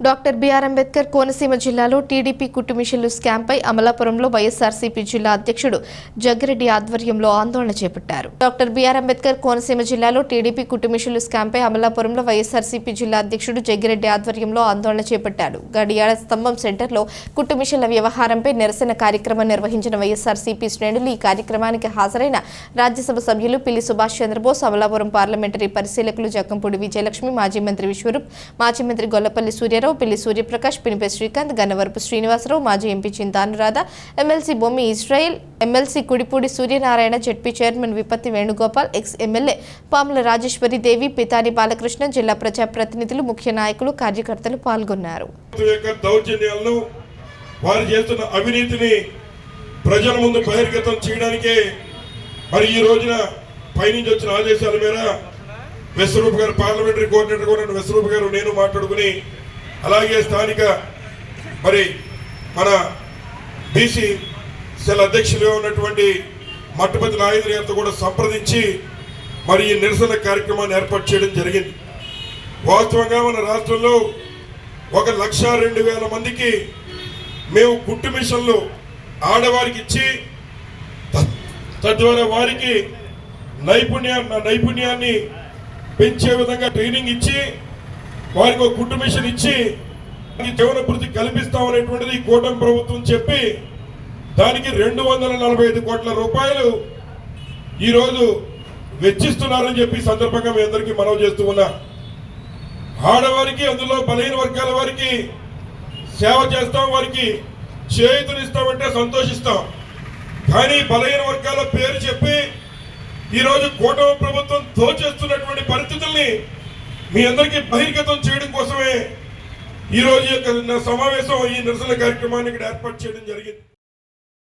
Doctor BR Ambedkar Konaseema జిల్లాలో TDP కుట్టుమిషన్లు స్కామ్పై అమలాపురంలో వైఎస్ఆర్సీపీ జిల్లా అధ్యక్షుడు జగ్గిరెడ్డి ఆధ్వర్యంలో ఆందోళన చేపట్టారు. డాక్టర్ బిఆర్ అంబేద్కర్ కోనసీమ జిల్లాలో టీడీపీ కుట్టుమిషన్లు స్కామ్పై అమలాపురంలో వైఎస్ఆర్సీపీ జిల్లా అధ్యక్షుడు జగ్గిరెడ్డి ఆధ్వర్యంలో ఆందోళన చేపట్టారు గడియాడ స్తంభం సెంటర్లో కుట్టుమిషన్ల వ్యవహారంపై నిరసన కార్యక్రమం నిర్వహించిన వైఎస్ఆర్సీపీ శ్రేణులు ఈ కార్యక్రమానికి హాజరైన రాజ్యసభ సభ్యులు పిల్లి సుభాష్ చంద్రబోస్ అమలాపురం పార్లమెంటరీ పరిశీలకులు జక్కంపూడి విజయలక్ష్మి మాజీ మంత్రి విశ్వరూప్ మాజీ మంత్రి గొల్లపల్లి సూర్యారావు పిల్లి సూర్యప్రకాష్ పినిపే శ్రీకాంత్ గన్నవరపు శ్రీనివాసరావు మాజీ MP Chinta Anuradha MLC Bommi Israel MLC Kudipudi Suryanarayana ZP chairman Vipparthi Venugopal ex MLA Pamula Rajeswari Devi Pithani Balakrishna జిల్లా ప్రజాప్రతినిధులు ముఖ్య నాయకులు కార్యకర్తలు పాల్గొన్నారు. దౌర్జన్యాలను వారు చేస్తున్న అవినీతిని ప్రజల ముందు బహిర్గతం చేయడానికే మరి ఈ రోజున పైనుంచి వచ్చిన ఆదేశాల మేర విశ్వరూప్ గారు పార్లమెంటరీ కోఆర్డినేటర్ కూడా ఉన్న విశ్వరూప్ గారు నేను మాట్లాడుకుని అలాగే స్థానిక మరి మన బీసీ సెల్ అధ్యక్షులుగా ఉన్నటువంటి మట్టుపతి నాయుడు గారితో కూడా సంప్రదించి మరి ఈ నిరసన కార్యక్రమాన్ని ఏర్పాటు చేయడం జరిగింది. వాస్తవంగా మన రాష్ట్రంలో ఒక లక్ష రెండు వేల మందికి మేము కుట్టు మిషన్లు ఆడవారికి ఇచ్చి తద్వారా వారికి నైపుణ్యా నైపుణ్యాన్ని పెంచే విధంగా ట్రైనింగ్ ఇచ్చి వారికి ఒక కుట్టు మిషన్ ఇచ్చి జీవన వృద్ధి కల్పిస్తామనేటువంటిది ఈ కూటమి ప్రభుత్వం చెప్పి దానికి రెండు వందల నలభై ఐదు కోట్ల రూపాయలు ఈరోజు వెచ్చిస్తున్నారని చెప్పి సందర్భంగా మీ అందరికీ మనవి చేస్తూ ఉన్నా. ఆడవారికి అందులో బలహీన వర్గాల వారికి సేవ చేస్తాం వారికి చేయుతనిస్తామంటే సంతోషిస్తాం. కానీ బలహీన వర్గాల పేరు చెప్పి ఈరోజు కూటమి ప్రభుత్వం దోచేస్తున్నటువంటి పరిస్థితుల్ని మీ అందరికీ బహిర్గతం చేయడం కోసమే ఈరోజు యొక్క సమావేశం ఈ నిరసన కార్యక్రమాన్ని ఇక్కడ ఏర్పాటు చేయడం జరిగింది.